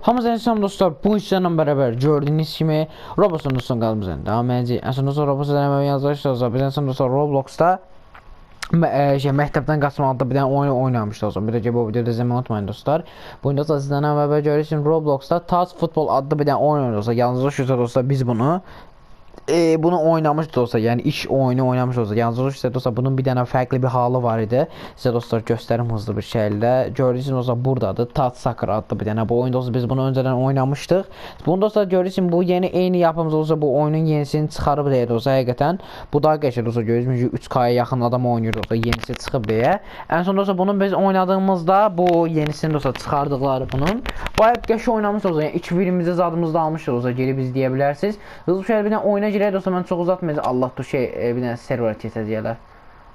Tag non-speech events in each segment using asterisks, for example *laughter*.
Hamınıza selam dostlar. Bu işlerle beraber gördüğünüz kimi Roblox'un dostum kalımızın devam edeceğiz. En son dostlar Roblox'a denemeye yazmışlar. Biz en son dostlar Roblox'ta e, şey, məktəbdən qaçma adlı bir dənə oyun oynamışdı o zaman. Bir də bu videoda izləməyi unutmayın dostlar. Bu oyunda da sizdən əvvəl görürsünüz Roblox'ta Touch Football adlı bir dənə oyun oynuyorsa yalnız şu dostlar biz bunu e, bunu oynamış da olsa yani iş oyunu oynamış olsa yalnız işte dostlar bunun bir tane farklı bir halı var idi. Size dostlar gösterim hızlı bir şekilde. Gördüğünüz dostlar buradadır. Tat Soccer adlı bir tane bu oyun dostlar biz bunu önceden oynamıştık. Bunu dostlar görürsün bu yeni eyni yapımız olsa bu oyunun yenisini çıxarıb deyə dostlar həqiqətən. Bu daha qəşəng dostlar görürsünüz 3K'ya yaxın adam oynayır dostlar yenisi çıxıb deyə. En son dostlar bunun biz oynadığımızda bu yenisini dostlar çıxardıqları bunun. Bayağı qəşəng oynamış dostlar. Yəni 2-1-imizi zadımızda almışdır dostlar. Gelib izləyə bilərsiniz. Hızlı bir bir dənə girək dostlar. Mən çox uzatmayacağım. Allah dur şey e, bir dənə server keçəcəklər.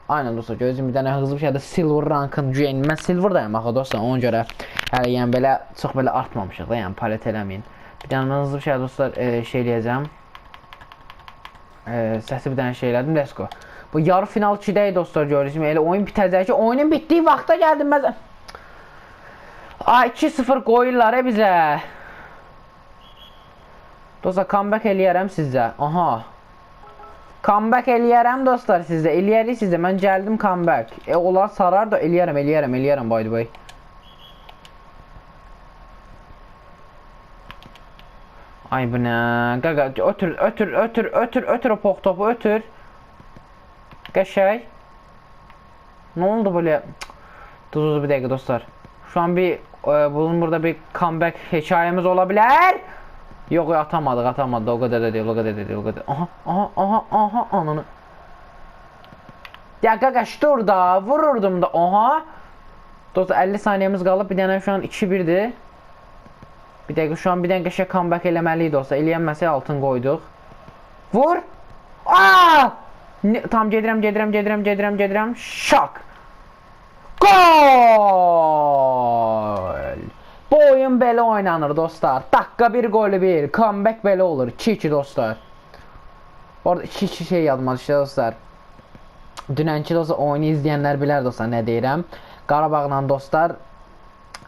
Aynen dostlar gözüm bir dənə hızlı bir şəkildə silver rankın güyən. Mən silverdayım axı dostlar ona görə hələ yəni belə çox belə artmamışıq da yəni palet eləməyin. Bir mən hızlı bir şəkildə dostlar e, şey eləyəcəm. E, səsi bir dənə şey elədim. Let's go. Bu yarı final 2-dəyi dostlar görürsünüz. Elə oyun bitəcək ki, oyunun bitdiyi vaxta gəldim mən. Ay 2-0 qoyurlar e bizə. Dostlar comeback eləyərəm sizə. Aha. Comeback eləyərəm dostlar sizə. Eləyərik sizə. Mən gəldim comeback. E onlar sarar da eləyərəm, eləyərəm, eləyərəm by the way. Ay bu nə? Qaqa ötür, ötür, ötür, ötür, ötür o pox topu, ötür. Qəşəng. Ne oldu böyle? Dur dur bir dakika dostlar. Şu an bir e, bunun burada bir comeback hikayemiz olabilir. Yok ya atamadık atamadık o kadar da değil o kadar da değil o kadar. Aha aha aha aha ananı. Ya kakaş dur da vururdum da aha. Dostlar 50 saniyemiz qalıb bir dənə şu an 2-1'dir. Bir dəqiqə şu an bir dənə qəşəng comeback eləməliyik dostlar. Eləyənməsə altın qoyduq. Vur! Aa! Ne, tam gedirəm, gedirəm, gedirəm, gedirəm, gedirəm. Şak! Gol! Bu oyun belə oynanır dostlar. Dakika bir golü bir. Comeback belə olur. 2-2 dostlar. Orada 2-2 şey yazmadı işte dostlar. Dünənki dostlar oyunu izləyənlər bilər dostlar nə deyirəm. Qarabağla dostlar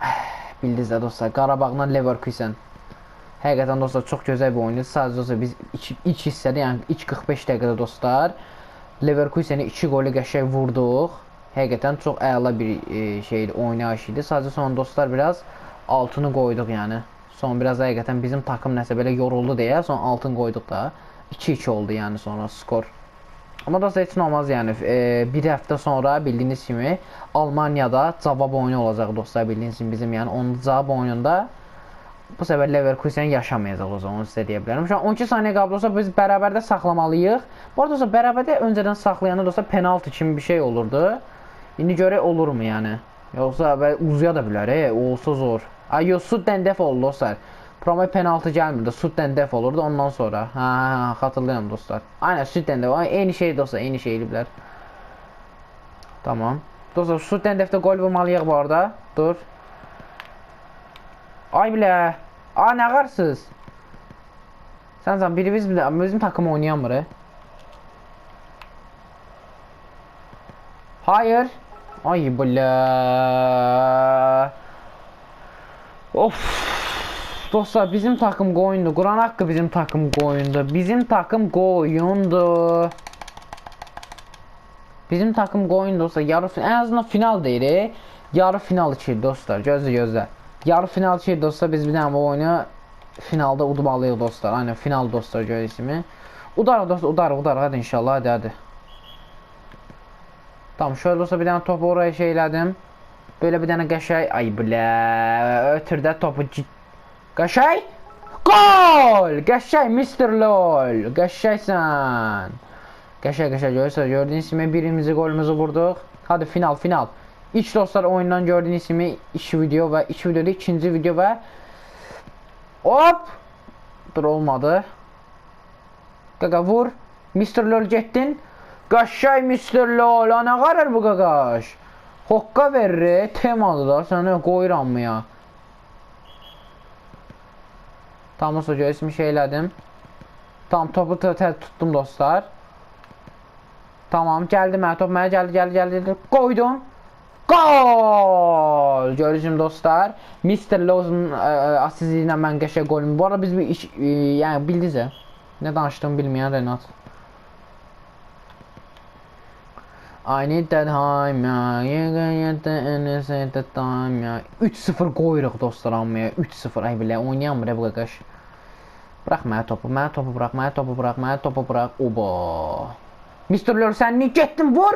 *sighs* bildiniz də dostlar. Qarabağla Leverkusen. Həqiqətən dostlar çox gözəl bir oyundur. Sadəcə dostlar biz ilk, ilk hissədə yəni ilk 45 dəqiqədə dostlar Leverkusen'i 2 golü qəşəng vurduq. Həqiqətən çox əla bir e, şeydi, oynayış idi. Sadəcə son dostlar biraz altını qoyduq yəni. Son biraz həqiqətən bizim takım nəsə belə yoruldu deyə son altın qoyduq da 2-2 oldu yəni sonra skor. Amma da heç olmaz yəni. E, bir həftə sonra bildiyiniz kimi Almaniyada cavab oyunu olacaq dostlar bildiyiniz kimi bizim yəni onun cavab oyununda bu səfər Leverkusen yaşamayacaq o zaman sizə deyə bilərəm. Şu an 12 saniyə qaldı olsa biz bərabərdə saxlamalıyıq. Bu arada dostlar bərabərdə öncədən saxlayanda dostlar penaltı kimi bir şey olurdu. İndi görək olurmu yəni? Yoxsa və uzaya da bilər, e, olsa zor. Ay yox, suddən dəf oldu dostlar. Promay penaltı gəlmirdi, suddən dəf olurdu ondan sonra. Hə, hə, xatırlayıram dostlar. Aynen suddən dəf. Ay, eyni şey dostlar, eyni şey eliblər. Tamam. Dostlar, suddən dəfdə gol vurmalıyıq bu arada. Dur. Ay bilə. Aa nə qarsız? Sən sən biri biz bilə, bizim takım oynayamır. e. Hayır. Ay bilə. Of. Dostlar bizim takım qoyundu. Quran haqqı bizim takım qoyundu. Bizim takım qoyundu. Bizim takım qoyun dostlar. Yarı en azından final değil. e. Yarı final için dostlar. Gözlə gözlə. Yarı final için dostlar biz bir dənə bu oyunu finalda udmalıyıq dostlar. Aynen final dostlar görürsünüz. Udar dostlar udar udar hadi inşallah hadi hadi. Tamam şöyle olsa bir tane topu oraya şeyledim. Böyle bir tane qəşəng ay bilə ötürdə topu cid Qəşəng Gol! Qəşəng Mr. LOL. Qəşəngsən. Qəşəng qəşəng görürsünüz. Gördüyünüz kimi birimizi golümüzü vurduq. Hadi final final. İlk dostlar oyundan gördüğünüz kimi iki video ve iki videoda ikinci video ve hop dur olmadı. Gaga vur. Mr. LOL getdin. Qaşay Mr. LOL. Ana qarar bu qaqaş. Hokka verre temadılar sana qoyuram mı ya? Tam o görüşmüş elədim. Tam topu tə tutdum dostlar. Tamam gəldi mənə top mənə gəldi gəldi gəldi. Qoydum. Gol! Görüşüm dostlar. Mr. Lawson e, e, asizi ilə mən qəşəng golüm. Bu arada biz bir iş, e, ə, yəni bildiniz. Nə danışdığımı bilməyən Renat. I need that time ya. You can get the NS at the time ya. 3-0 koyuyoruz dostlar amma ya. 3-0 ay bile oynayan mı bu arkadaş? Bırakma topu, ben topu bırakma, topu bırakma, topu bırak. Oba. Mr. Lör sen niye gittin vur?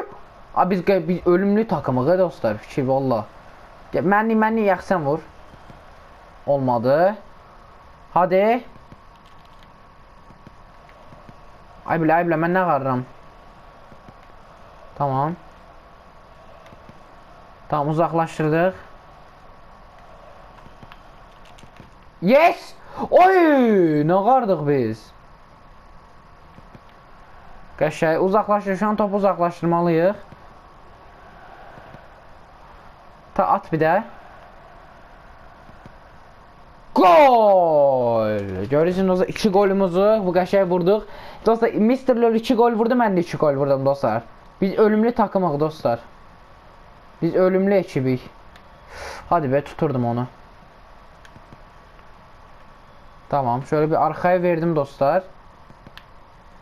Abi biz, biz ölümlü takımı dostlar. Şey valla. Menni menni yaksan vur. Olmadı. Hadi. Ay bile ay bile ben ne kararım? Tamam. Tamam uzaklaştırdık. Yes! Oy! Ne qardıq biz? Qəşəng uzaqlaşdır. Şu an topu uzaqlaşdırmalıyıq. Ta at bir də. Gol! Görürsünüz dostlar 2 golümüzü bu qəşəng vurduq. Dostlar Mr. Lol 2 gol vurdu, mən də 2 gol vurdum dostlar. Biz ölümlü takımıq dostlar. Biz ölümlü ekibik. Hadi be tuturdum onu. Tamam şöyle bir arkaya verdim dostlar.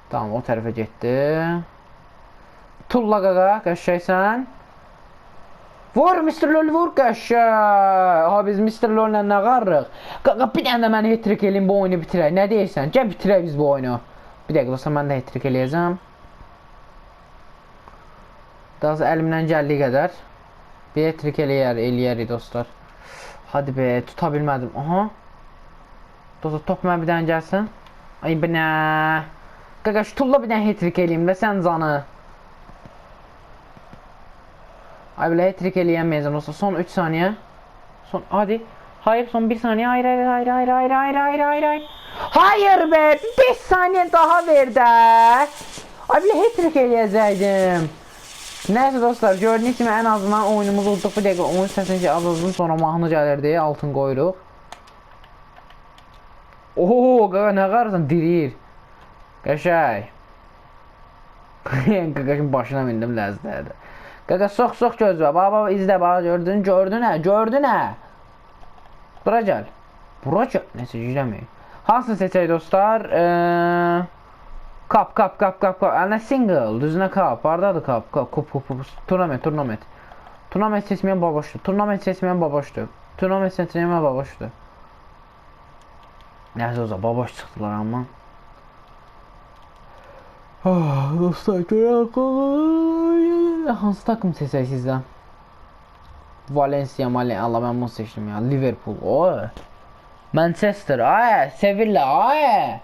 Tamam o tarafa gitti. Tulla gaga qəşəngsən. Vur Mr. Lol vur qəşəng. Ha biz Mr. Lol'la nə qarırıq? Qaqa bir dənə də məni hat-trick eləyim bu oyunu bitirək. Nə deyirsən? Gəl bitirək biz bu oyunu. Bir dəqiqə dostlar mən də hat-trick eləyəcəm. Daha sonra əlimdən gəldiyi qədər bir hat-trick eləyər, eləyərik dostlar. Hadi be, tuta bilmədim. Aha. Dostlar top mənə bir dənə gəlsin. Ay bu nə? Qaqa şu tulla bir dənə hat-trick eləyim və sən canı. Ay belə hat-trick eləyəməyəcəm dostlar. Son 3 saniyə. Son hadi. Hayır son 1 saniye. Hayır hayır hayır hayır hayır hayır hayır hayır hayır. Hayır be 5 saniye daha ver de. Ay bile hat-trick eləyəcəkdim. Neyse dostlar gördüğünüz kimi en azından oyunumuz olduq bir dəqiqə oyun səsini azaldım sonra mahnı gəlirdi altın qoyuruq. Oo qaqa nə qarsan diriyir. Qəşəng. Qaqaşın başına mindim ləzzətli. Qaqa sox sox gözlə. Baba izlə bax gördün gördün hə gördün hə. Bura gəl. Bura gəl. Nəsə girəməyim. Hansını seçək dostlar? Eee Kap kap kap kap kap. Ana single. Düzüne kap. Ardadı kap. Kap kup kup kup. Turnamet turnamet. Turnamet seçmeyen baboştu. Turnamet seçmeyen baboştu. Turnamet seçmeyen baboştu. Neyse olsa baboş çıktılar ama. Ah, dostlar gören kolay. Hansı takım seçer sizden? Valencia, Mali, Allah ben bunu seçtim ya. Liverpool, oy. Manchester, ay, Sevilla, ay.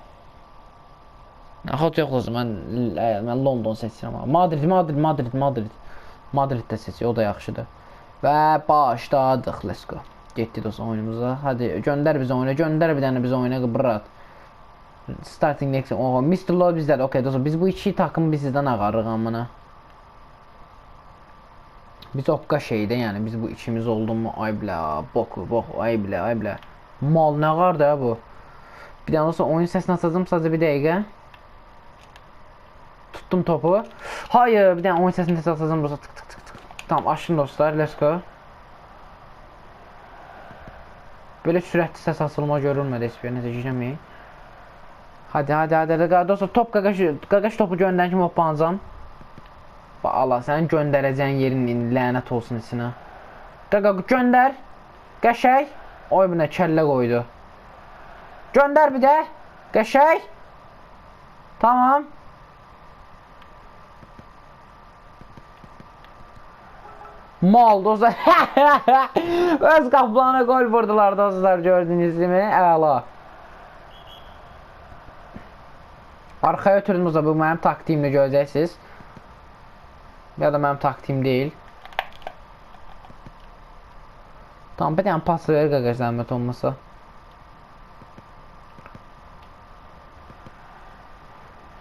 Hot yox o zaman mən, London seçirəm. Madrid, Madrid, Madrid, Madrid. Madrid də seçir, o da yaxşıdır. Və başladıq, let's go. Getdik dostlar oyunumuza. Hadi göndər bizi oyuna, göndər bir dənə bizi oyuna qıbrat. Starting next. Oh, Mr. Lord bizdə. Okay dostlar, biz bu iki takım biz sizdən ağarırıq amına. Biz okka şeydə, yəni biz bu içimiz oldu mu? Ay bilə, boku, boku, ay bilə, ay bilə. Mal nə var da bu? Bir dənə olsa oyun səsini açacağım sadəcə bir dəqiqə. Tuttum topu. Hayır, bir dənə oyun səsini də açacağım dostlar. Tık tık tık tık. Tamam, açdım dostlar. Let's go. Böyle açılma görülmədi heç bir necə girəməyik. Hadi hadi hadi hadi dostlar top qaqaş qaqaş topu göndərən kimi hoppanacam. Allah sənin göndərəcəyin yerin lənət olsun içinə. Qaqa göndər. Qəşəng. Oy bu nə kəllə qoydu. Göndər bir də. Qəşəng. Tamam. Mal dostlar. *laughs* Öz qaplarına gol vurdular dostlar gördüyünüz kimi. Əla. Arxaya ötürdüm bu mənim taktiğimdə görəcəksiniz. Ya da mənim taktiğim deyil. Tamam bir dənə pas ver qaqaş zəhmət olmasa.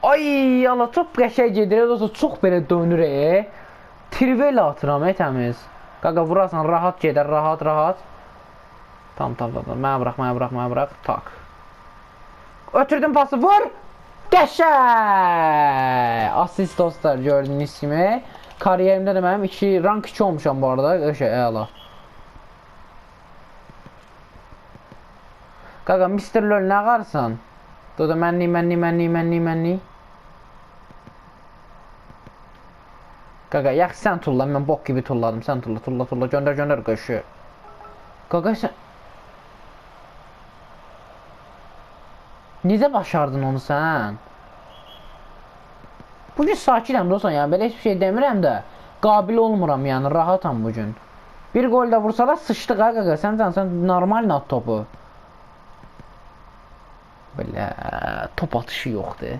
Ay Allah top qəşəng gedir. Dostlar çox belə dönür. E. Trivela atıram, e. Qaqa vurasan, rahat gedər, rahat, rahat. Tam, tam, tam, tam. Mənə bırax, mənə bırax, mənə bırax. Tak. Ötürdüm pası, vur! Qəşək! Asist dostlar, gördüyünüz kimi. Kariyerimdə də mənim 2, rank 2 olmuşam bu arada. Qəşək, əla. Qaqa, Mr. Löl nə qarsan? Doda, mənni, mənni, mənni, mənni, mənni. Qaqa yaxşı sən tulla, mən bok kimi tulladım. Sən tulla, tulla, tulla, göndər, göndər qaşı. Qaqa sən Necə başardın onu sən? Bugün sakitəm dostlar, yəni belə heç bir şey demirəm də, qabil olmuram, yəni rahatam bugün. Bir gol də vursalar sıçdıq ha qaqa. Sən sən normal at topu. Belə top atışı yoxdur.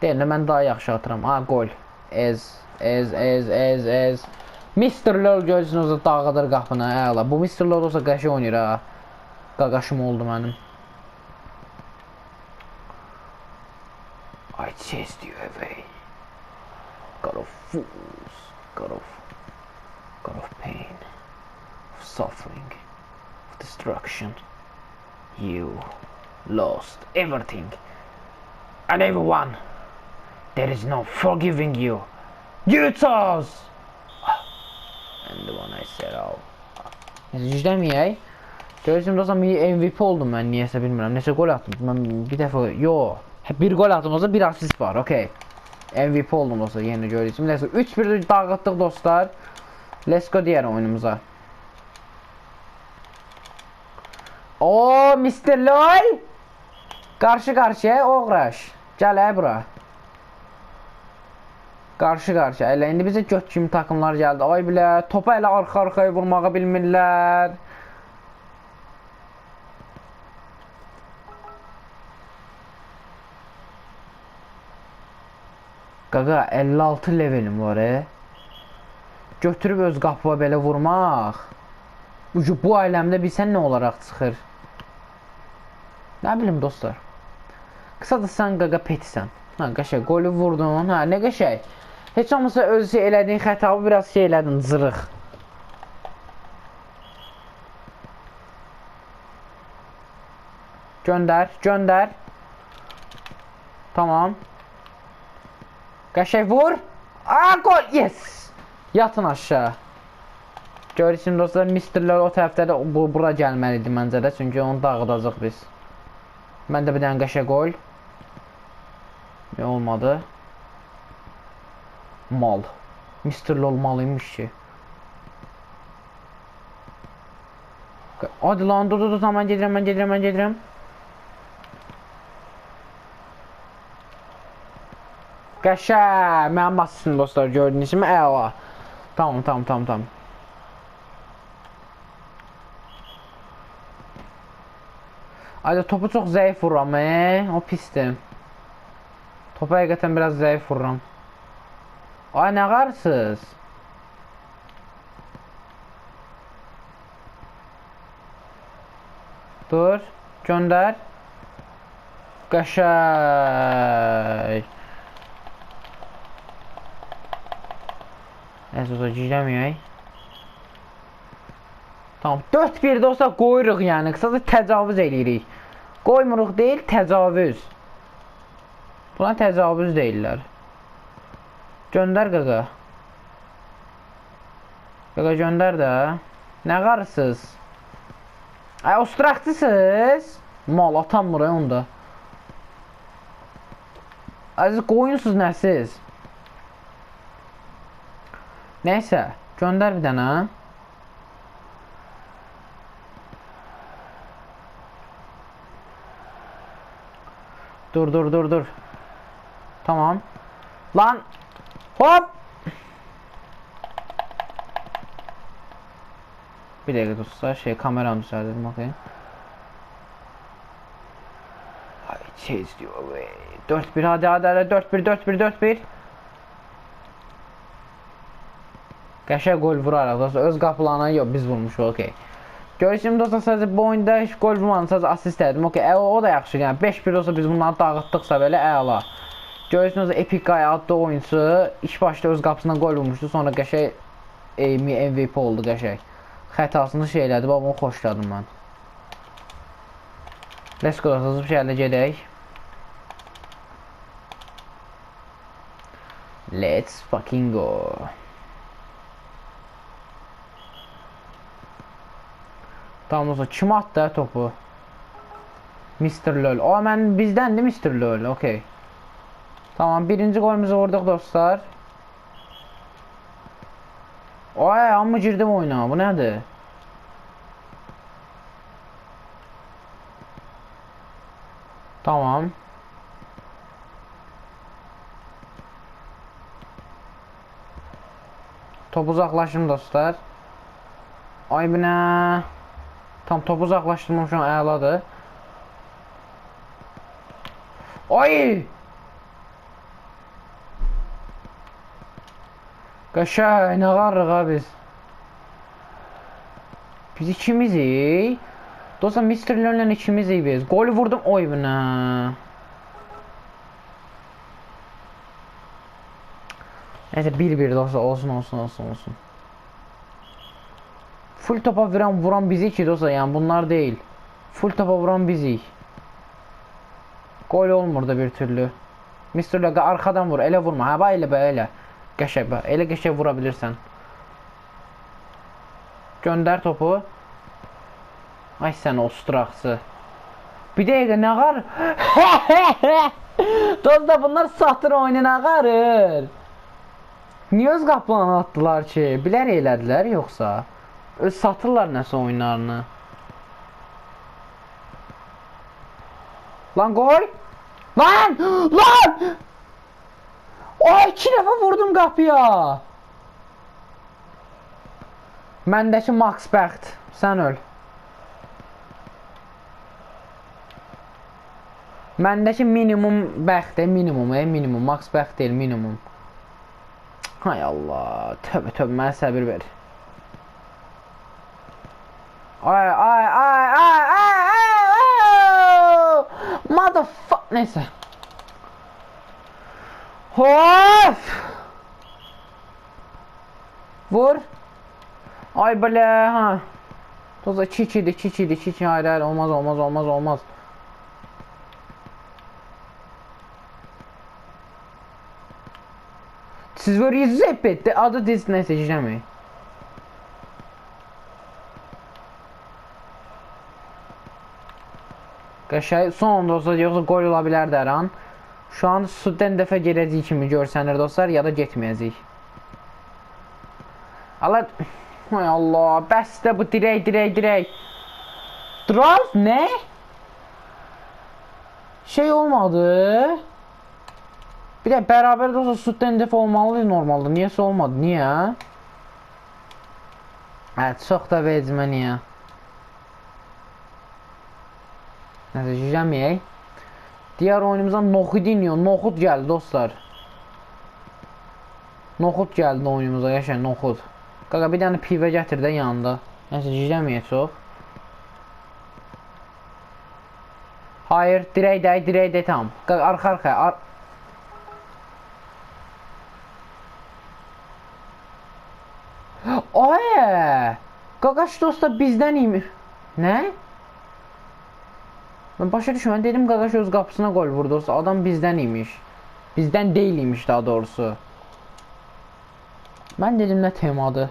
Deyirəm mən daha yaxşı atıram. Ha gol. Ez, ez, ez, ez, ez. Mr. Lol gözünüzü dağıdır qapını. Əla. Bu Mr. Lol olsa qəşəng oynayır ha. Qaqaşım oldu mənim. I chased you away. God of fools. God of God of pain. Of suffering. Of destruction. You lost everything. And everyone. There is no forgiving you. Chose! And the one I said oh. İzləyək. Görürsün dostum MVP oldum mən niyəsə bilmirəm. Neçə gol attım? Mən bir dəfə yo. Hə, Bir gol attım olsa bir asist var. Okay. MVP oldum olsa yeni görürsün. Neyse 3-1 dağıttık dostlar. Let's go diğer oyunumuza. O Mr. Loy. Karşı karşıya Oğraş. Gel he bura. Qarşı qarşıya. Elə indi bizə gök kimi takımlar gəldi. Ay bilə, topa elə arxa-arxaya vurmağı bilmirlər. Qaqa 56 levelim var e. Götürüb öz qapıma belə vurmaq. Ucu bu aləmdə bilsən nə olaraq çıxır? Nə bilim dostlar. Qısaca sən qaqa petisən. Ha qəşəng golü vurdun. Ha nə qəşəng. Heç olmasa öz elədiyin xətabı biraz şey elədin, zırıq. Göndər, göndər. Tamam. Qəşəng vur. Aa gol. Yes. Yatın aşağı. Görürsünüz dostlar, Misterlər o tərəfdə də bu bura gəlməlidir məncə də, çünki onu dağıdacaq biz. Məndə bir dənə qəşəng gol. Ne olmadı? Mal. Mr. olmalıymış ki. Hadi lan dur dur dur tamam ben gedirəm ben gedirəm ben gedirəm. Qəşəng. Mənim basın dostlar gördüyünüz kimi əla. Tamam tamam tamam tamam. Ayda topu çok zayıf vururam e. O pistim. Topa hakikaten biraz zayıf vururam. Ay ne qarsız. Dur. Gönder. Qəşəng. Neyse o girəməyək. Tamam 4-1 dostlar qoyuruq yəni. Qısaca təcavüz eləyirik. Qoymuruq deyil, təcavüz. Buna təcavüz deyirlər. Göndər qaqa. Qaqa göndər də. Nə qarısız? Ay ostraqçısız? Mal atam buraya onda. Aziz qoyunsuz nəsiz? Neysə, göndər bir dənə. Dur dur dur dur. Tamam. Lan. Hop. Bir dakika dostlar şey kameramı düzeltelim bakayım. Ay chase diyor be. 4-1 hadi hadi hadi 4-1 4-1 4-1. Qəşəng gol vuraraq dostlar öz qapılarına yox biz vurmuşuq okey. Görüşüm dostlar sadəcə bu oyunda heç gol vurmadım sadəcə assist edim okey. E, o, o da yaxşı yəni 5-1 olsa biz bunları dağıtdıqsa belə əla. Görürsünüz Epic Guy adlı oyunçu ilk başda öz qapısına gol vurmuşdu sonra qəşəng Amy MVP oldu qəşəng. Xətasını şey elədi, bax onu xoşladım mən. Let's go hızlı bir şəkildə gedək. Let's fucking go. Tamam olsa kim attı topu? Mr. Lol. O mən bizdən de Mr. Lol. Okey. Tamam birinci golümüzü vurduk dostlar. Ay amma girdim oyuna. Bu nədir? Tamam. Top uzaqlaşın dostlar. Ay bu nə? Tam top an əladır. Ay! Nə qarırıq ha biz? Biz ikimizik. Dostlar Mr. Leon'la ikimizik biz. Golü vurdum. Oy bu nə? Neyse 1-1 dostlar olsun olsun olsun olsun. Full topa vuran vuran bizi ki dostlar yani bunlar değil. Full topa vuran bizi. Gol olmur da bir türlü. Mr. Laga arkadan vur. Ele vurma. Ha böyle böyle. Geçe be. Ele geçe vurabilirsen. Gönder topu. Ay sen osturaksı. Bir dakika ne var? Dostlar bunlar satır oyunu ne qarır? Niye öz qaplanı attılar ki? Bilər elədilər yoxsa? Öz satırlar nəsə oyunlarını. Lan gol! Lan! *gasps* Lan! O iki dəfə vurdum qapıya. Məndəki max bəxt. Sən öl. Məndəki minimum bəxt, e, minimum, e, minimum. Max bəxt deyil, minimum. Hay Allah. Tövbe tövbe mənə səbir ver. Ay ay ay ay ay ay. Motherfuck neyse. Of! Vur. Ay böyle ha. Toza çiçiydi çiçiydi çiçi hayır hayır olmaz olmaz olmaz olmaz. Siz böyle yüzü hep etti. Adı diz neyse seçeceğim. Qəşəng son anda olsa yoxsa gol ola bilərdi hər an. Şu an süddən dəfə gedəcək kimi görsənir dostlar ya da getməyəcək. Allah Hay Allah, bəs də bu dirək dirək dirək. Draft ne? Şey olmadı. Bir de beraber de olsa sütten dəfə olmalıydı normalde. Niyəsə olmadı? Niyə? Hə, çox da vecmə niyə? Neyse Jijamiyey. Diğer oyunumuza Nohudinho, Nohud geldi dostlar. Nohud geldi oyunumuza yaşayan Nohud. Qaqa bir dənə pivə gətir də yanında. Neyse Jijamiye çox. Hayır, dirək dəy, dirək dəy tam. Qaqa arxa arxaya. Ar *gasps* Ay! Qaqaş dostlar bizdən imiş. Nə? Başa düşmüyorum. Dedim Gagaş öz kapısına gol vurdu. Olsa Adam bizden imiş. Bizden değilmiş daha doğrusu. Ben dedim ne temadı.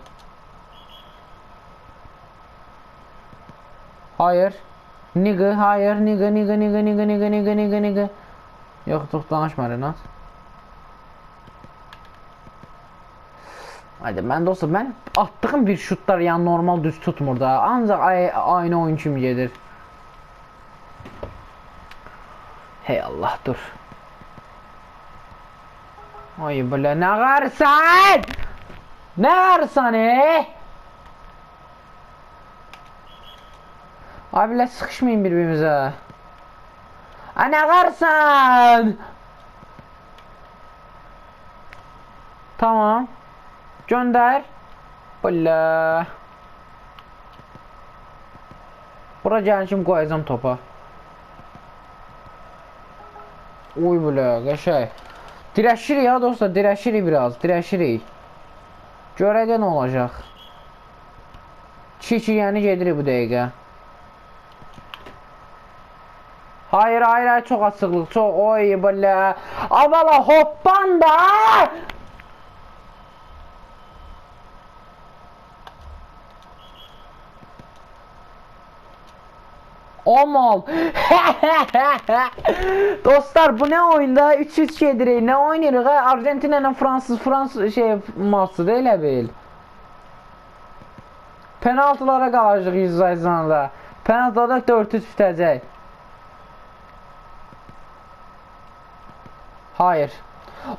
Hayır. Nigga, hayır. Nigga, nigga, nigga, nigga, nigga, nigga, nigga, nigga. Yok, çok danışma Renat. Hadi ben dostum ben attığım bir şutlar yani normal düz tutmur da ancak ay, aynı oyun kimi gelir. Hey Allah dur. Ay böyle ne varsan? Ne varsan e? Abiler sıkışmayın birbirimize. Ha ne varsan? Tamam. Gönder. Böyle. Buraya şimdi koyacağım topa. Uy böyle geçey. Direşirik ya dostlar direşirik biraz direşirik. Görədə nə olacaq? Çiki yəni gedirik bu dəqiqə. Hayır hayır hayır çok açıqlıq çok oy belə. Avala hoppan da. Amal. *laughs* Dostlar bu ne oyunda 300 şeydir. Ne oynuyoruz? ha? Arjantina ile Fransız Fransız şey maçı değil bil. Penaltılara qalacaq İzraildə. Penaltılarda 400 bitəcək. Hayır.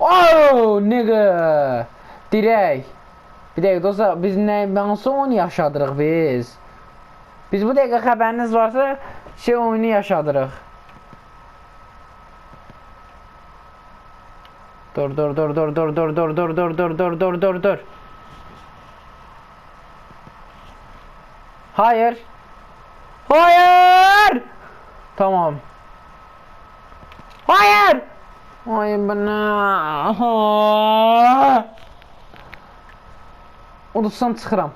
Oh, nigga. Direk. Bir dəqiqə dostlar, biz nə hansı oyunu yaşadırıq biz? Biz bu dəqiqə xəbəriniz varsa, şey oyunu yaşadırıq. Dur dur dur dur dur dur dur dur dur dur dur dur dur dur. Hayır. Hayır. Tamam. Hayır. Hayır bana. Unutsam çıxıram.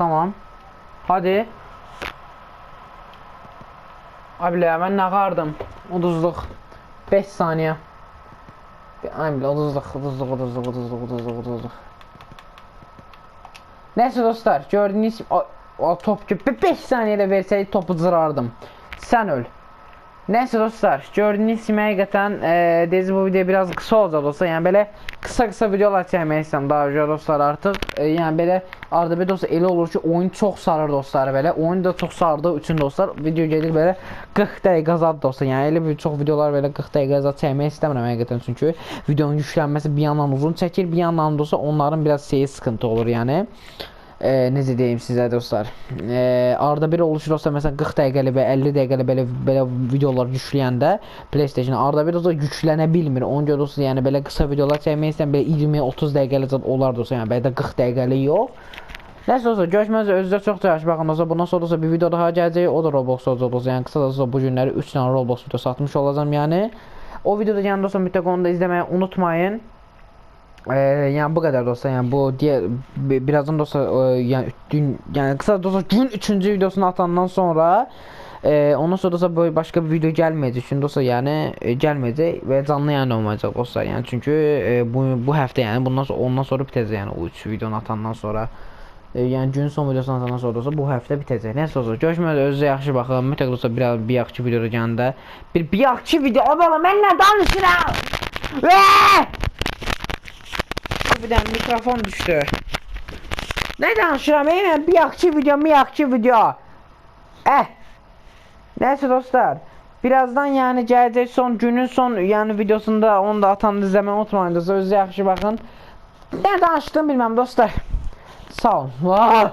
Tamam. Hadi. Abiler ben nakardım. Uduzluk. 5 saniye. Ay bile uduzluk, uduzluk, uduzluk, uduzluk, uduzluk, uduzluk. Neyse dostlar gördüğünüz o, o top 5 saniyede verseydi topu zırardım. Sen öl. Neyse dostlar, gördüğünüz gibi hakikaten e, dedi bu video biraz kısa olacak dostlar. Yani böyle kısa kısa videolar çekmek istedim daha önce dostlar artık. E, yani böyle arada bir dostlar elə olur ki oyun çok sarır dostlar böyle. Oyun da çok sardığı için dostlar video gelir böyle 40 dakika zat dostlar. Yani elə bir çok videolar böyle 40 dakika zat çekmek istemiyorum hakikaten çünkü videonun yüklenmesi bir yandan uzun çekir bir yandan dostlar onların biraz şeyi sıkıntı olur yani. Ee, necə deyim sizə dostlar. Ee, arada bir oluşur olsa məsələn 40 dəqiqəlik və 50 dəqiqəlik belə belə videolar yükləyəndə PlayStation arada bir olsa yüklənə bilmir. Ona görə dostlar, yəni belə qısa videolar çəkmək istəyən belə 20-30 dəqiqəlik olar dostlar. Yəni belə də 40 dəqiqəlik yox. Neyse dostlar görüşmek üzere özünüze çok yaxşı bakın dostlar bundan sonra dostlar bir video daha gelecek o da Roblox olacak dostlar yani kısa dostlar bu günləri 3 tane Roblox videosu atmış olacağım yani o videoda yani dostlar mütləq onu da izlemeyi unutmayın ee, yani bu kadar dostlar yani bu bi- birazdan dostlar e, yani dün yani kısa dostlar gün 3. videosunu atandan sonra e, ondan sonra dostlar böyle başka bir video gelmedi. Çünkü dostlar yani e, gelmedi ve canlı yani olmayacak dostlar yani. Çünkü e, bu bu hafta yani bundan sonra ondan sonra bitecek yani o 3 videonu atandan sonra. E, yani gün son videosunu atandan sonra dostlar bu hafta bitecek. Neyse dostlar görüşmek üzere özünüze yaxşı bakın mütləq dostlar biraz bir yaxşı videoda gəndə bir bir yaxşı video. Abala mən nə danışıram Dənə mikrofon düşdü. Ne danışıram? Yine bir yakçı video, bir yakçı video. Eh. Neyse dostlar. Birazdan yani gelecek son günün son yani videosunda onu da atan izlemeyi unutmayın dostlar. Özünüze yaxşı bakın. Ne danıştım bilmem dostlar. Sağ olun. Vah.